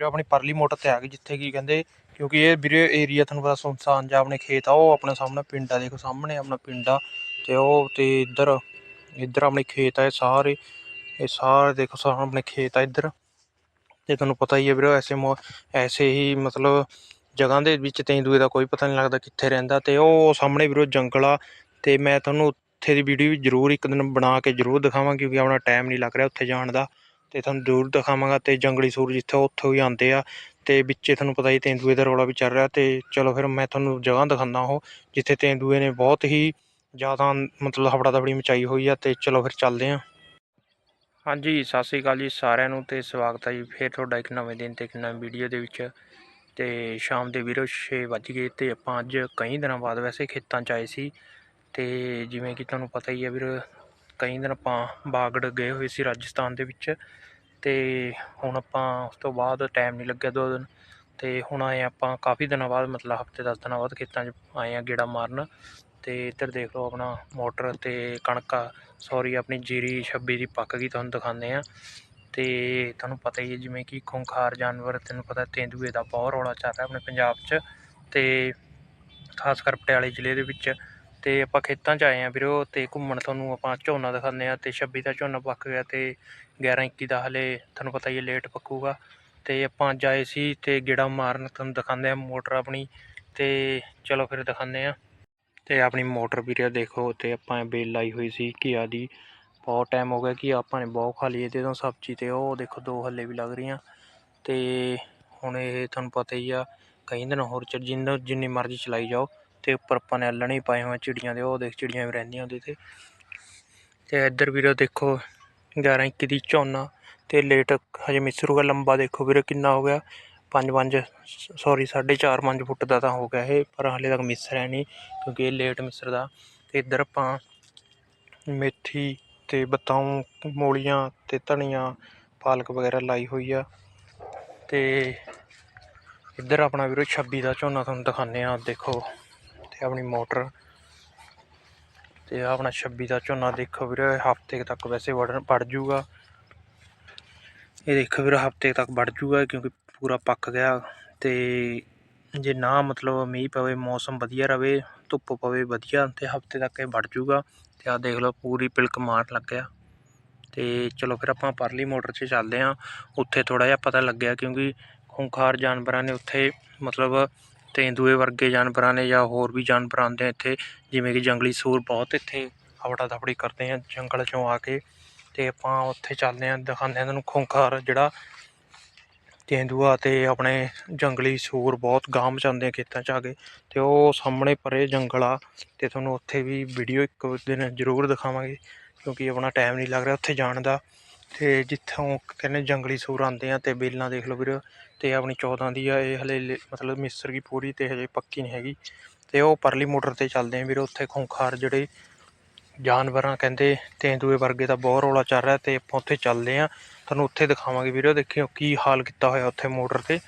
ਜੋ ਆਪਣੀ ਪਰਲੀ ਮੋਟਰ ਤੇ ਆ ਗਈ ਜਿੱਥੇ ਕੀ ਕਹਿੰਦੇ, ਕਿਉਂਕਿ ਇਹ ਵੀਰੇ ਏਰੀਆ ਤੁਹਾਨੂੰ ਪਤਾ ਸੁਨਸਾਨ ਜਾਂ ਆਪਣੇ ਖੇਤ ਆ, ਉਹ ਆਪਣੇ ਸਾਹਮਣੇ ਪਿੰਡ ਆ, ਦੇਖੋ ਸਾਹਮਣੇ ਆਪਣਾ ਪਿੰਡ ਆ ਤੇ ਉਹ ਤੇ ਇੱਧਰ ਇੱਧਰ ਆਪਣੇ ਖੇਤ ਆ ਇਹ ਸਾਰੇ ਇਹ ਸਾਰੇ ਦੇਖੋ ਸਾਹਮਣੇ ਆਪਣੇ ਖੇਤ ਆ ਇੱਧਰ ਤੇ ਤੁਹਾਨੂੰ ਪਤਾ ਹੀ ਹੈ ਵੀਰੇ ਐਸੇ ਐਸੇ ਹੀ ਮਤਲਬ ਜਗ੍ਹਾ ਦੇ ਵਿੱਚ ਤੇਂਦੂਏ ਦਾ ਕੋਈ ਪਤਾ ਨਹੀਂ ਲੱਗਦਾ ਕਿੱਥੇ ਰਹਿੰਦਾ ਤੇ ਉਹ ਸਾਹਮਣੇ ਵੀਰੋ ਜੰਗਲ ਆ ਤੇ ਮੈਂ ਤੁਹਾਨੂੰ ਉੱਥੇ ਦੀ ਵੀਡੀਓ ਵੀ ਜ਼ਰੂਰ ਇੱਕ ਦਿਨ ਬਣਾ ਕੇ ਜ਼ਰੂਰ ਦਿਖਾਵਾਂ ਕਿਉਂਕਿ ਆਪਣਾ ਟਾਈਮ ਨਹੀਂ ਲੱਗ ਰਿਹਾ ਉੱਥੇ ਜਾਣ ਦਾ। ਅਤੇ ਤੁਹਾਨੂੰ ਜ਼ਰੂਰ ਦਿਖਾਵਾਂਗਾ ਅਤੇ ਜੰਗਲੀ ਸੂਰ ਜਿੱਥੇ ਉੱਥੋਂ ਹੀ ਆਉਂਦੇ ਆ ਅਤੇ ਵਿੱਚੇ ਤੁਹਾਨੂੰ ਪਤਾ ਹੀ ਤੇਂਦੂਏ ਦਾ ਰੌਲਾ ਵੀ ਚੱਲ ਰਿਹਾ ਅਤੇ ਚਲੋ ਫਿਰ ਮੈਂ ਤੁਹਾਨੂੰ ਜਗ੍ਹਾ ਦਿਖਾਉਂਦਾ ਉਹ, ਜਿੱਥੇ ਤੇਂਦੂਏ ਨੇ ਬਹੁਤ ਹੀ ਜ਼ਿਆਦਾ ਮਤਲਬ ਹਫੜਾ ਦਫੜੀ ਮਚਾਈ ਹੋਈ ਆ ਅਤੇ ਚਲੋ ਫਿਰ ਚੱਲਦੇ ਹਾਂ ਹਾਂਜੀ, ਸਤਿ ਸ੍ਰੀ ਅਕਾਲ ਜੀ ਸਾਰਿਆਂ ਨੂੰ ਤੇ ਸਵਾਗਤ ਹੈ ਜੀ ਫੇਰ ਤੁਹਾਡਾ ਇੱਕ ਨਵੇਂ ਦਿਨ ਤੇ ਇੱਕ ਨਵੀਂ ਵੀਡੀਓ ਦੇ ਵਿੱਚ ਤੇ ਸ਼ਾਮ ਦੇ ਵੀਰੋ 6 ਵੱਜ ਗਏ ਤੇ ਆਪਾਂ ਅੱਜ ਕਈ ਦਿਨਾਂ ਬਾਅਦ ਵੈਸੇ ਖੇਤਾਂ 'ਚ ਆਏ ਸੀ ਤੇ ਜਿਵੇਂ ਕਿ ਤੁਹਾਨੂੰ ਪਤਾ ਹੀ ਹੈ ਵੀਰ ਕਈ ਦਿਨ ਆਪਾਂ ਬਾਗੜ ਗਏ ਹੋਏ ਸੀ ਰਾਜਸਥਾਨ ਦੇ ਵਿੱਚ ਅਤੇ ਹੁਣ ਆਪਾਂ ਉਸ ਤੋਂ ਬਾਅਦ ਟਾਈਮ ਨਹੀਂ ਲੱਗਿਆ ਦੋ ਦਿਨ ਅਤੇ ਹੁਣ ਆਏ ਆਪਾਂ ਕਾਫੀ ਦਿਨਾਂ ਬਾਅਦ, ਮਤਲਬ ਹਫ਼ਤੇ ਦਸ ਦਿਨਾਂ ਬਾਅਦ ਖੇਤਾਂ 'ਚ ਆਏ ਹਾਂ ਗੇੜਾ ਮਾਰਨ ਅਤੇ ਇੱਧਰ ਦੇਖ ਲਓ ਆਪਣਾ ਮੋਟਰ ਅਤੇ ਕਣਕਾਂ ਸੌਰੀ ਆਪਣੀ ਜੀਰੀ 26 ਦੀ ਪੱਕ ਗਈ ਤੁਹਾਨੂੰ ਦਿਖਾਉਂਦੇ ਹਾਂ ਅਤੇ ਤੁਹਾਨੂੰ ਪਤਾ ਹੀ ਹੈ ਜਿਵੇਂ ਕਿ ਖੁੰਖਾਰ ਜਾਨਵਰ, ਤੈਨੂੰ ਪਤਾ ਤੇਂਦੂਏ ਦਾ ਬਹੁਤ ਰੌਲਾ ਚੱਲ ਰਿਹਾ ਆਪਣੇ ਪੰਜਾਬ 'ਚ ਅਤੇ ਖਾਸ ਕਰ ਪਟਿਆਲੇ ਜ਼ਿਲ੍ਹੇ ਦੇ ਵਿੱਚ ਤੇ ਆਪਾਂ ਖੇਤਾਂ 'ਚ ਆਏ ਆ ਵੀਰੋ ਤੇ ਘੁੰਮਣ ਤੁਹਾਨੂੰ ਆਪਾਂ ਝੋਨਾ ਦਿਖਾਉਂਦੇ ਆ ਤੇ 26 ਦਾ ਝੋਨਾ ਪੱਕ ਗਿਆ ਤੇ 11 21 ਦਾ ਹਲੇ ਤੁਹਾਨੂੰ ਪਤਾ ਹੀ ਹੈ ਲੇਟ ਪੱਕੂਗਾ। ਤੇ ਆਪਾਂ ਅੱਜ ਆਏ ਸੀ ਤੇ ਗੇੜਾ ਮਾਰਨ ਤੁਹਾਨੂੰ ਦਿਖਾਉਂਦੇ ਆ ਮੋਟਰ ਆਪਣੀ ਤੇ ਚਲੋ ਫਿਰ ਦਿਖਾਉਂਦੇ ਆ। ਤੇ ਆਪਣੀ ਮੋਟਰ ਵੀਰੇ ਦੇਖੋ ਤੇ ਆਪਾਂ ਬੇਲ ਲਾਈ ਹੋਈ ਸੀ ਘੀਆ ਦੀ। ਬਹੁਤ ਟਾਈਮ ਹੋ ਗਿਆ ਕਿ ਆਪਾਂ ਨੇ ਬਹੁਤ ਖਾ ਲਈ, ਇਹਦੇ ਤੋਂ ਸਬਜ਼ੀ ਤੇ ਉਹ ਦੇਖੋ ਦੋ ਹੱਲੇ ਵੀ ਲੱਗ ਰਹੀਆਂ। ਤੇ ਹੁਣ ਇਹ ਤੁਹਾਨੂੰ ਪਤਾ ਹੀ ਆ, ਕਈ ਦਿਨ ਹੋਰ ਚ ਜਿੰਨ ਜਿੰਨੀ ਮਰਜ਼ੀ ਚਲਾਈ ਜਾਓ। ਤੇ ਉੱਪਰ ਆਪਾਂ ਨੇ ਆਲਣੇ ਪਾਏ ਹੋਏ ਚਿੜੀਆਂ ਦੇ, ਉਹ ਦੇਖ ਚਿੜੀਆਂ ਵੀ ਰਹਿੰਦੀਆਂ ਉਹਦੇ ਤੇ। ਤੇ ਇੱਧਰ ਵੀਰੋ ਦੇਖੋ 11 21 ਦੀ ਝੋਨਾ ਤੇ ਲੇਟ ਹਜੇ ਮਿਸਰੂਗਾ ਲੰਬਾ ਦੇਖੋ ਵੀਰੇ ਕਿੰਨਾ ਹੋ ਗਿਆ। 5 5 ਸੌਰੀ 4.5 5 ਫੁੱਟ ਦਾ ਤਾਂ ਹੋ ਗਿਆ ਇਹ, ਪਰ ਹਾਲੇ ਤੱਕ ਮਿਸਰ ਹੈ ਨਹੀਂ ਕਿਉਂਕਿ ਇਹ ਲੇਟ ਮਿਸਰਦਾ ਤੇ ਇੱਧਰ ਆਪਾਂ ਮੇਥੀ ਤੇ ਬਤਾਉ ਮੂਲੀਆਂ ਤੇ ਧਨੀਆ, ਪਾਲਕ ਵਗੈਰਾ ਲਾਈ ਹੋਈ ਆ। ਤੇ ਇੱਧਰ ਆਪਣਾ ਵੀਰੋ 26 ਦਾ ਝੋਨਾ ਤੁਹਾਨੂੰ ਦਿਖਾਉਂਦੇ ਆ ਦੇਖੋ। ਤੇ ਆਪਣੀ ਮੋਟਰ। ਤੇ ਆਹ ਆਪਣਾ 26 ਦਾ ਝੋਨਾ ਦੇਖੋ ਵੀਰੇ ਹਫ਼ਤੇ ਤੱਕ ਵੈਸੇ ਵੜਨ, ਵੜ ਜੂਗਾ। ਇਹ ਦੇਖੋ ਵੀਰੇ, ਹਫ਼ਤੇ ਤੱਕ ਵੜ ਜੂਗਾ ਕਿਉਂਕਿ ਪੂਰਾ ਪੱਕ ਗਿਆ। ਤੇ ਜੇ ਨਾ ਮਤਲਬ ਮੀਂਹ ਪਵੇ, ਮੌਸਮ ਵਧੀਆ ਰਵੇ, ਧੁੱਪ ਪਵੇ ਵਧੀਆ, ਤੇ ਹਫ਼ਤੇ ਤੱਕ ਇਹ ਵੜ ਜੂਗਾ। ਤੇ ਆਹ ਦੇਖ ਲਓ, ਪੂਰੀ ਪਿਲਕ ਮਾਰਨ ਲੱਗਿਆ। ਤੇ ਚਲੋ ਫਿਰ ਆਪਾਂ ਪਰਲੀ ਮੋਟਰ 'ਚ ਚੱਲਦੇ ਹਾਂ। ਉੱਥੇ ਥੋੜਾ ਜਿਹਾ ਪਤਾ ਲੱਗਿਆ ਕਿਉਂਕਿ ਖੂੰਖਾਰ ਜਾਨਵਰਾਂ ਨੇ ਉੱਥੇ ਮਤਲਬ ਤੇਂਦੂਏ ਵਰਗੇ ਜਾਨਵਰਾਂ ਨੇ ਜਾਂ ਹੋਰ ਵੀ ਜਾਨਵਰ ਆਉਂਦੇ ਇੱਥੇ, ਜਿਵੇਂ ਕਿ ਜੰਗਲੀ ਸੂਰ ਬਹੁਤ ਇੱਥੇ ਹਵੜਾ ਦਫੜੀ ਕਰਦੇ ਆ ਜੰਗਲ 'ਚੋਂ ਆ ਕੇ ਅਤੇ ਆਪਾਂ ਉੱਥੇ ਚੱਲਦੇ ਹਾਂ ਦਿਖਾਉਂਦੇ ਹਾਂ ਤੁਹਾਨੂੰ ਖੂੰਖਾਰ ਜਿਹੜਾ ਤੇਂਦੂਆ ਅਤੇ ਆਪਣੇ ਜੰਗਲੀ ਸੂਰ ਬਹੁਤ ਗਾਂਹ ਮਚਾਉਂਦੇ ਆ ਖੇਤਾਂ 'ਚ ਆ ਕੇ ਅਤੇ ਉਹ ਸਾਹਮਣੇ ਪਰੇ ਜੰਗਲ ਆ ਅਤੇ ਤੁਹਾਨੂੰ ਉੱਥੇ ਵੀ ਵੀਡੀਓ ਇੱਕ ਦਿਨ ਜ਼ਰੂਰ ਦਿਖਾਵਾਂਗੇ, ਕਿਉਂਕਿ ਆਪਣਾ ਟਾਈਮ ਨਹੀਂ ਲੱਗ ਰਿਹਾ ਉੱਥੇ ਜਾਣ ਦਾ। ਤੇ ਜਿੱਥੋਂ ਕਹਿੰਦੇ ਜੰਗਲੀ ਸੂਰ ਆਉਂਦੇ ਆ ਤੇ ਬੇਲਾਂ ਦੇਖ ਲਓ ਵੀਰ, ਤੇ ਆਪਣੀ 14 ਦੀ ਆ, ਇਹ ਹਲੇ ਮਤਲਬ ਮਿਸਰ ਗਈ ਪੂਰੀ ਤੇ ਹਜੇ ਪੱਕੀ ਨਹੀਂ ਹੈਗੀ। ਤੇ ਉਹ ਪਰਲੀ ਮੋਟਰ ਤੇ ਚੱਲਦੇ ਆ ਵੀਰ, ਉੱਥੇ ਖੁੰਖਾਰ ਜਿਹੜੇ ਜਾਨਵਰਾਂ ਕਹਿੰਦੇ ਤੇਂਦੂਏ ਵਰਗੇ ਦਾ ਬਹੁਤ ਰੌਲਾ ਚੱਲ ਰਿਹਾ ਤੇ ਆਪਾਂ ਉੱਥੇ ਚੱਲਦੇ ਆ। ਤੁਹਾਨੂੰ ਉੱਥੇ ਦਿਖਾਵਾਂਗੇ ਵੀਰੋ, ਦੇਖਿਓ ਕੀ ਹਾਲ ਕੀਤਾ ਹੋਇਆ ਉੱਥੇ ਮੋਟਰ ਤੇ।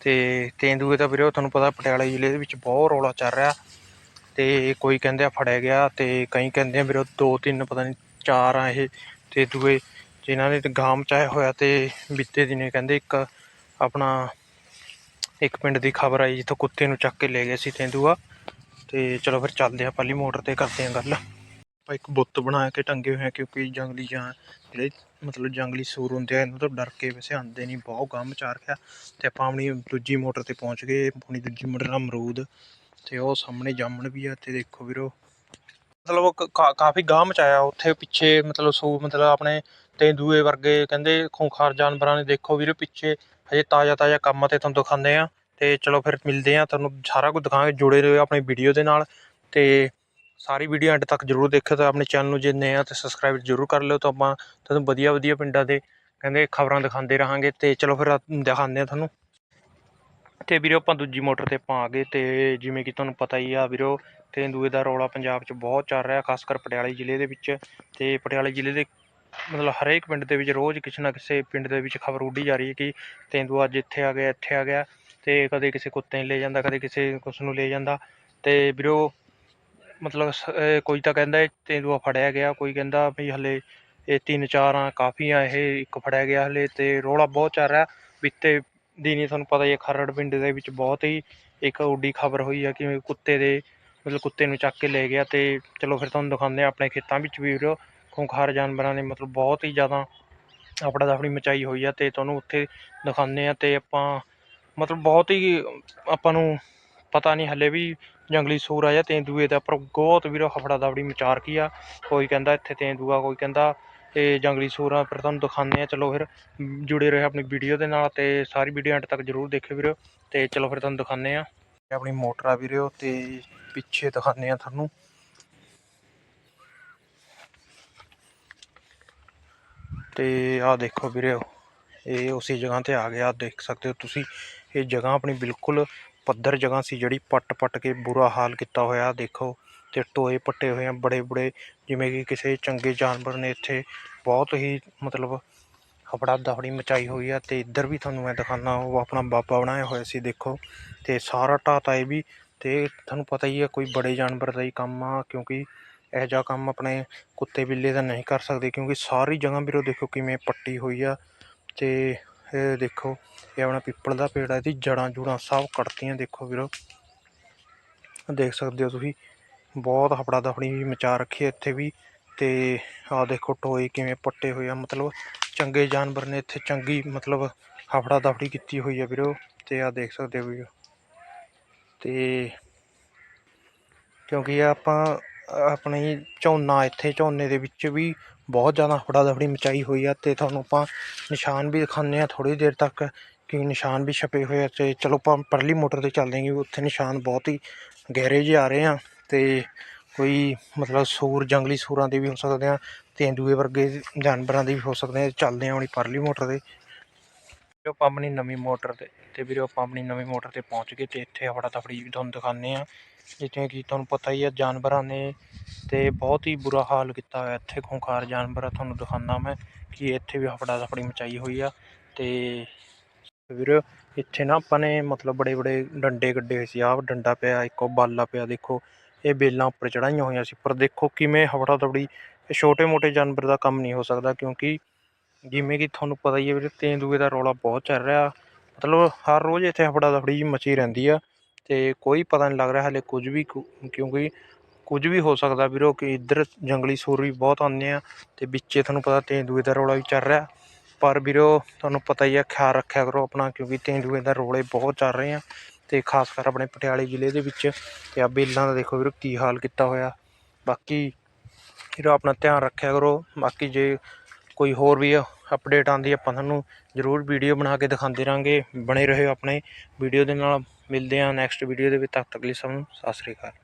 ਤੇ ਤੇਂਦੂਏ ਦਾ ਵੀਰੋ, ਤੁਹਾਨੂੰ ਪਤਾ ਪਟਿਆਲਾ ਜ਼ਿਲ੍ਹੇ ਦੇ ਵਿੱਚ ਬਹੁਤ ਰੌਲਾ ਚੱਲ ਰਿਹਾ। ਤੇ ਕੋਈ ਕਹਿੰਦੇ ਆ ਫੜਿਆ ਗਿਆ ਤੇ ਕਈ ਕਹਿੰਦੇ ਆ ਵੀਰੋ, ਦੋ ਤਿੰਨ ਪਤਾ ਨਹੀਂ ਚਾਰ ਆ ਇਹ ਤੇਂਦੂਏ। ਜਿਨ੍ਹਾਂ ਨੇ ਗਾਂਹ ਮਚਾਇਆ ਹੋਇਆ ਤੇ ਬੀਤੇ ਦਿਨੇ ਕਹਿੰਦੇ ਇੱਕ ਆਪਣਾ ਇੱਕ ਪਿੰਡ ਦੀ ਖਬਰ ਆਈ ਜਿੱਥੋਂ ਕੁੱਤੇ ਨੂੰ ਚੱਕ ਕੇ ਲੈ ਗਏ ਸੀ ਤੇਂਦੂਆ। ਤੇ ਚਲੋ ਫਿਰ ਚੱਲਦੇ ਆ ਪਹਿਲੀ ਮੋਟਰ ਤੇ ਕਰਦੇ ਆ ਗੱਲ। ਆਪਾਂ ਇੱਕ ਬੁੱਤ ਬਣਾ ਕੇ ਟੰਗੇ ਹੋਏ ਆ ਕਿਉਂਕਿ ਜੰਗਲੀ ਜਾਂ ਜਿਹੜੇ ਮਤਲਬ ਜੰਗਲੀ ਸੂਰ ਹੁੰਦੇ ਆ, ਇਹਨਾਂ ਤੋਂ ਡਰ ਕੇ ਵੈਸੇ ਆਉਂਦੇ ਨਹੀਂ, ਬਹੁਤ ਗਾਂਹ ਮਚਾ ਰੱਖਿਆ ਤੇ ਆਪਾਂ ਆਪਣੀ ਦੂਜੀ ਮੋਟਰ ਤੇ ਪਹੁੰਚ ਗਏ, ਆਪਣੀ ਦੂਜੀ ਮੋਟਰ ਨਾਲ ਅਮਰੂਦ ਤੇ ਉਹ ਸਾਹਮਣੇ ਜਾਮਣ ਵੀ ਆ, ਤੇ ਦੇਖੋ ਵੀਰੋ। ਮਤਲਬ ਉਹ ਕਾ- ਕਾਫੀ ਗਾਹ ਮਚਾਇਆ ਉੱਥੇ ਪਿੱਛੇ ਮਤਲਬ ਸੂ, ਮਤਲਬ ਆਪਣੇ ਤੇਂਦੂਏ ਵਰਗੇ ਕਹਿੰਦੇ ਖੂੰਖਾਰ ਜਾਨਵਰਾਂ ਨੇ ਦੇਖੋ ਵੀਰੇ ਪਿੱਛੇ ਹਜੇ ਤਾਜ਼ਾ ਤਾਜ਼ਾ ਕੰਮ ਤੇ ਤੁਹਾਨੂੰ ਦਿਖਾਉਂਦੇ ਆ ਤੇ ਚਲੋ ਫਿਰ ਮਿਲਦੇ ਆ ਤੁਹਾਨੂੰ ਸਾਰਾ ਕੁਝ ਦਿਖਾਵਾਂਗੇ, ਜੁੜੇ ਰਹੋ ਆਪਣੀ ਵੀਡੀਓ ਦੇ ਨਾਲ। ਤੇ ਸਾਰੀ ਵੀਡੀਓ ਐਂਡ ਤੱਕ ਜਰੂਰ ਦੇਖਿਓ ਤੇ ਆਪਣੇ ਚੈਨਲ ਨੂੰ ਜੇ ਨਏ ਆ ਤੇ ਸਬਸਕ੍ਰਾਈਬ ਜਰੂਰ ਕਰ ਲਿਓ ਤਾਂ ਆਪਾਂ ਤੁਹਾਨੂੰ ਵਧੀਆ ਵਧੀਆ ਪਿੰਡਾਂ ਦੇ ਕਹਿੰਦੇ ਖਬਰਾਂ ਦਿਖਾਉਂਦੇ ਰਹਾਂਗੇ। ਤੇ ਚਲੋ ਫਿਰ ਦਿਖਾਉਂਦੇ ਆ ਤੁਹਾਨੂੰ। ਤੇ ਵੀਰੋ ਆਪਾਂ ਦੂਜੀ ਮੋਟਰ ਤੇ ਆਪਾਂ ਆ ਗਏ ਤੇ ਜਿਵੇਂ ਕਿ ਤੁਹਾਨੂੰ ਪਤਾ ਹੀ ਆ ਵੀਰੋ ਤੇਂਦੂਏ ਦਾ ਰੌਲਾ ਪੰਜਾਬ 'ਚ ਬਹੁਤ ਚੱਲ ਰਿਹਾ ਖਾਸ ਕਰ ਪਟਿਆਲੇ ਜ਼ਿਲ੍ਹੇ ਦੇ ਵਿੱਚ। ਤੇ ਪਟਿਆਲੇ ਜ਼ਿਲ੍ਹੇ ਦੇ ਮਤਲਬ ਹਰੇਕ ਪਿੰਡ ਦੇ ਵਿੱਚ ਰੋਜ਼ ਕਿਸੇ ਨਾ ਕਿਸੇ ਪਿੰਡ ਦੇ ਵਿੱਚ ਖਬਰ ਉੱਡੀ ਜਾ ਰਹੀ ਹੈ ਕਿ ਤੇਂਦੂਆ ਅੱਜ ਇੱਥੇ ਆ ਗਿਆ, ਇੱਥੇ ਆ ਗਿਆ ਅਤੇ ਕਦੇ ਕਿਸੇ ਕੁੱਤੇ ਨੂੰ ਲੈ ਜਾਂਦਾ, ਕਦੇ ਕਿਸੇ ਕੁਛ ਨੂੰ ਲੈ ਜਾਂਦਾ ਅਤੇ ਵੀਰੋ ਮਤਲਬ ਸ- ਕੋਈ ਤਾਂ ਕਹਿੰਦਾ ਇਹ ਤੇਂਦੂਆ ਫੜਿਆ ਗਿਆ, ਕੋਈ ਕਹਿੰਦਾ ਵੀ ਹਲੇ ਇਹ ਤਿੰਨ ਚਾਰ ਆ, ਕਾਫੀ ਆ, ਇਹ ਇੱਕ ਫੜਿਆ ਗਿਆ ਹਲੇ ਅਤੇ ਰੌਲਾ ਬਹੁਤ ਚੱਲ ਰਿਹਾ। ਵੀ ਦਿਨੀ ਤੁਹਾਨੂੰ ਪਤਾ ਹੀ ਹੈ, ਖਰੜ ਪਿੰਡ ਦੇ ਵਿੱਚ ਬਹੁਤ ਹੀ ਇੱਕ ਉੱਡੀ ਖਬਰ ਹੋਈ ਆ ਕਿ ਕੁੱਤੇ ਦੇ ਮਤਲਬ ਕੁੱਤੇ ਨੂੰ ਚੱਕ ਕੇ ਲੈ ਗਿਆ ਅਤੇ ਚਲੋ ਫਿਰ ਤੁਹਾਨੂੰ ਦਿਖਾਉਂਦੇ ਆ ਆਪਣੇ ਖੇਤਾਂ ਵਿੱਚ ਵੀ ਵੀਰੋ। ਖੂੰਖਾਰ ਜਾਨਵਰਾਂ ਨੇ ਮਤਲਬ ਬਹੁਤ ਹੀ ਜ਼ਿਆਦਾ ਆਪਣਾ ਦਫੜੀ ਮਚਾਈ ਹੋਈ ਆ ਅਤੇ ਤੁਹਾਨੂੰ ਉੱਥੇ ਦਿਖਾਉਂਦੇ ਹਾਂ ਅਤੇ ਆਪਾਂ ਮਤਲਬ ਬਹੁਤ ਹੀ ਆਪਾਂ ਨੂੰ ਪਤਾ ਨਹੀਂ ਹੱਲੇ ਵੀ ਜੰਗਲੀ ਸੂਰ ਆ ਜਾਂ ਤੇਂਦੂਏ ਦਾ ਪਰ ਬਹੁਤ ਵੀਰੋ ਹਫੜਾ ਦਫੜੀ ਮਚਾਰ ਕੀ ਆ, ਕੋਈ ਕਹਿੰਦਾ ਇੱਥੇ ਤੇਂਦੂਆ, ਕੋਈ ਕਹਿੰਦਾ ਇਹ ਜੰਗਲੀ ਸੂਰ ਆ ਫਿਰ ਤੁਹਾਨੂੰ ਦਿਖਾਉਂਦੇ ਆ। ਚਲੋ ਫਿਰ ਜੁੜੇ ਰਹੇ ਆਪਣੀ ਵੀਡੀਓ ਦੇ ਨਾਲ ਅਤੇ ਸਾਰੀ ਵੀਡੀਓ ਐਂਡ ਤੱਕ ਜਰੂਰ ਦੇਖਿਓ ਵੀਰੋ ਅਤੇ ਚਲੋ ਫਿਰ ਤੁਹਾਨੂੰ ਦਿਖਾਉਂਦੇ ਆ। ਇਹ ਆਪਣੀ ਮੋਟਰ ਆ ਵੀਰੋ ਅਤੇ ਪਿੱਛੇ ਦਿਖਾਉਂਦੇ ਆ ਤੁਹਾਨੂੰ। ਤੇ ਆਹ ਦੇਖੋ ਵੀਰੇ ਇਹ ਉਸੇ ਜਗ੍ਹਾ ਤੇ ਆ ਗਿਆ ਦੇਖ ਸਕਦੇ ਹੋ ਤੁਸੀਂ, ਇਹ ਜਗ੍ਹਾ ਆਪਣੀ ਬਿਲਕੁਲ ਪੱਧਰ ਜਗ੍ਹਾ ਸੀ, ਜਿਹੜੀ ਪੱਟ ਪੱਟ ਕੇ ਬੁਰਾ ਹਾਲ ਕੀਤਾ ਹੋਇਆ ਦੇਖੋ, ਤੇ ਟੋਏ ਪੱਟੇ ਹੋਏ ਆ, ਬੜੇ ਬੜੇ, ਜਿਵੇਂ ਕਿ ਕਿਸੇ ਚੰਗੇ ਜਾਨਵਰ ਨੇ ਇੱਥੇ ਬਹੁਤ ਹੀ ਮਤਲਬ ਹਫੜਾ ਦਫੜੀ ਮਚਾਈ ਹੋਈ ਆ, ਤੇ ਇੱਧਰ ਵੀ ਤੁਹਾਨੂੰ ਮੈਂ ਦਿਖਾਣਾ ਉਹ ਆਪਣਾ ਬਾਬਾ ਬਣਾਇਆ ਹੋਇਆ ਸੀ, ਦੇਖੋ, ਤੇ ਸਾਰਾ ਢਾਤਾ ਇਹ ਵੀ, ਤੇ ਤੁਹਾਨੂੰ ਪਤਾ ਹੀ ਹੈ ਕੋਈ ਬੜੇ ਜਾਨਵਰ ਦਾ ਹੀ ਕੰਮ ਆ, ਕਿਉਂਕਿ ਇਹੋ ਜਿਹਾ ਕੰਮ ਆਪਣੇ ਕੁੱਤੇ ਬਿੱਲੇ ਦਾ ਨਹੀਂ ਕਰ ਸਕਦੇ, ਕਿਉਂਕਿ ਸਾਰੀ ਜਗ੍ਹਾ ਵੀਰੋ ਦੇਖੋ ਕਿਵੇਂ ਪੱਟੀ ਹੋਈ ਆ ਅਤੇ ਇਹ ਦੇਖੋ, ਇਹ ਆਪਣਾ ਪਿੱਪਲ ਦਾ ਪੇੜ ਆ, ਇਹਦੀ ਜੜ੍ਹਾਂ ਜੁੜਾਂ ਸਭ ਕੱਟਤੀਆਂ ਦੇਖੋ ਵੀਰੋ। ਦੇਖ ਸਕਦੇ ਹੋ ਤੁਸੀਂ, ਬਹੁਤ ਹਫੜਾ ਦਫੜੀ ਵੀ ਮਚਾ ਰੱਖੀ ਇੱਥੇ ਵੀ, ਤੇ ਆਹ ਦੇਖੋ ਟੋਏ ਕਿਵੇਂ ਪੱਟੇ ਹੋਏ ਆ, ਮਤਲਬ ਚੰਗੇ ਜਾਨਵਰ ਨੇ ਇੱਥੇ ਚੰਗੀ ਮਤਲਬ ਹਫੜਾ ਦਫੜੀ ਕੀਤੀ ਹੋਈ ਆ ਵੀਰੋ, ਤੇ ਆਹ ਦੇਖ ਸਕਦੇ ਹੋ ਵੀਰੋ। ਤੇ ਕਿਉਂਕਿ ਆਪਾਂ ਆਪਣੀ ਝੋਨਾ ਇੱਥੇ ਝੋਨੇ ਦੇ ਵਿੱਚ ਵੀ ਬਹੁਤ ਜ਼ਿਆਦਾ ਹਫੜਾ ਦਫੜੀ ਮਚਾਈ ਹੋਈ ਆ ਅਤੇ ਤੁਹਾਨੂੰ ਆਪਾਂ ਨਿਸ਼ਾਨ ਵੀ ਦਿਖਾਉਂਦੇ ਹਾਂ ਥੋੜ੍ਹੀ ਦੇਰ ਤੱਕ ਕਿ ਨਿਸ਼ਾਨ ਵੀ ਛਪੇ ਹੋਏ ਆ ਅਤੇ ਚਲੋ ਆਪਾਂ ਪਰਲੀ ਮੋਟਰ ਤੇ ਚੱਲਦੇ ਹਾਂ ਕਿ ਉੱਥੇ ਨਿਸ਼ਾਨ ਬਹੁਤ ਹੀ ਗਹਿਰੇ ਜਿਹੇ ਆ ਰਹੇ ਆ ਅਤੇ ਕੋਈ ਮਤਲਬ ਸੂਰ ਜੰਗਲੀ ਸੂਰਾਂ ਦੇ ਵੀ ਹੋ ਸਕਦੇ ਆ ਤੇਂਦੂਏ ਵਰਗੇ ਜਾਨਵਰਾਂ ਦੇ ਵੀ ਹੋ ਸਕਦੇ ਆ। ਚੱਲਦੇ ਆ ਆਪਣੀ ਪਰਲੀ ਮੋਟਰ ਤੇ। ਆਪਾਂ ਆਪਣੀ ਨਵੀਂ ਮੋਟਰ ਤੇ ਤੇ ਵੀਰੋ, ਆਪਾਂ ਆਪਣੀ ਨਵੀਂ ਮੋਟਰ ਤੇ ਪਹੁੰਚ ਗਏ ਤੇ ਇੱਥੇ ਹਫੜਾ ਤਫੜੀ ਵੀ ਤੁਹਾਨੂੰ ਦਿਖਾਉਂਦੇ ਆ ਜਿਵੇਂ ਕਿ ਤੁਹਾਨੂੰ ਪਤਾ ਹੀ ਹੈ ਜਾਨਵਰਾਂ ਨੇ ਤੇ ਬਹੁਤ ਹੀ ਬੁਰਾ ਹਾਲ ਕੀਤਾ ਹੋਇਆ ਇੱਥੇ, ਖੂੰਖਾਰ ਜਾਨਵਰ ਆ, ਤੁਹਾਨੂੰ ਦਿਖਾਉਂਦਾ ਮੈਂ ਕਿ ਇੱਥੇ ਵੀ ਹਫੜਾ ਦਫੜੀ ਮਚਾਈ ਹੋਈ ਆ ਤੇ ਵੀਰ ਇੱਥੇ ਨਾ ਆਪਾਂ ਨੇ ਮਤਲਬ ਬੜੇ ਬੜੇ ਡੰਡੇ ਕੱਢੇ ਹੋਏ ਸੀ, ਆਹ ਡੰਡਾ ਪਿਆ, ਇੱਕੋ ਬਾਲਾ ਪਿਆ, ਦੇਖੋ, ਇਹ ਬੇਲਾਂ ਉੱਪਰ ਚੜਾਈਆਂ ਹੋਈਆਂ ਸੀ, ਪਰ ਦੇਖੋ ਕਿਵੇਂ ਹਫੜਾ ਦਫੜੀ ਇਹ ਛੋਟੇ ਮੋਟੇ ਜਾਨਵਰ ਦਾ ਕੰਮ ਨਹੀਂ ਹੋ ਸਕਦਾ ਕਿਉਂਕਿ ਜਿਵੇਂ ਕਿ ਤੁਹਾਨੂੰ ਪਤਾ ਹੀ ਹੈ ਵੀਰੇ, ਤੇਂਦੂਏ ਦਾ ਰੌਲਾ ਬਹੁਤ ਚੱਲ ਰਿਹਾ, ਮਤਲਬ ਹਰ ਰੋਜ਼ ਇੱਥੇ ਹਫੜਾ ਦਫੜੀ ਜਿਹੀ ਮਚੀ ਰਹਿੰਦੀ ਆ ਅਤੇ ਕੋਈ ਪਤਾ ਨਹੀਂ ਲੱਗ ਰਿਹਾ ਹਾਲੇ ਕੁਝ ਵੀ, ਕੁ- ਕਿਉਂਕਿ ਕੁਝ ਵੀ ਹੋ ਸਕਦਾ ਵੀਰੋ ਕਿ ਇੱਧਰ ਜੰਗਲੀ ਸੂਰ ਵੀ ਬਹੁਤ ਆਉਂਦੇ ਆ ਅਤੇ ਵਿੱਚੇ ਤੁਹਾਨੂੰ ਪਤਾ ਤੇਂਦੂਏ ਦਾ ਰੌਲਾ ਵੀ ਚੱਲ ਰਿਹਾ। ਪਰ ਵੀਰੋ ਤੁਹਾਨੂੰ ਪਤਾ ਹੀ ਆ, ਖਿਆਲ ਰੱਖਿਆ ਕਰੋ ਆਪਣਾ, ਕਿਉਂਕਿ ਤੇਂਦੂਏ ਦਾ ਰੌਲੇ ਬਹੁਤ ਚੱਲ ਰਹੇ ਆ ਅਤੇ ਖਾਸ ਕਰ ਆਪਣੇ ਪਟਿਆਲੇ ਜ਼ਿਲ੍ਹੇ ਦੇ ਵਿੱਚ ਤੇ ਆ ਬੇਲਾਂ ਦਾ ਦੇਖੋ ਵੀਰੋ ਕੀ ਹਾਲ ਕੀਤਾ ਹੋਇਆ। ਬਾਕੀ ਵੀਰੋ ਆਪਣਾ ਧਿਆਨ ਰੱਖਿਆ ਕਰੋ, ਬਾਕੀ ਜੇ ਕੋਈ ਹੋਰ ਵੀ ਅਪਡੇਟ ਆਉਂਦੀ ਆਪਾਂ ਤੁਹਾਨੂੰ ਜ਼ਰੂਰ ਵੀਡੀਓ ਬਣਾ ਕੇ ਦਿਖਾਉਂਦੇ ਰਾਂਗੇ ਬਣੇ ਰਹੋ ਆਪਣੇ ਵੀਡੀਓ ਦੇ ਨਾਲ। ਮਿਲਦੇ ਹਾਂ ਨੈਕਸਟ ਵੀਡੀਓ ਦੇ ਵਿੱਚ ਤਦ ਤੱਕ ਲਈ ਸਭ ਨੂੰ ਸਤਿ ਸ੍ਰੀ ਅਕਾਲ।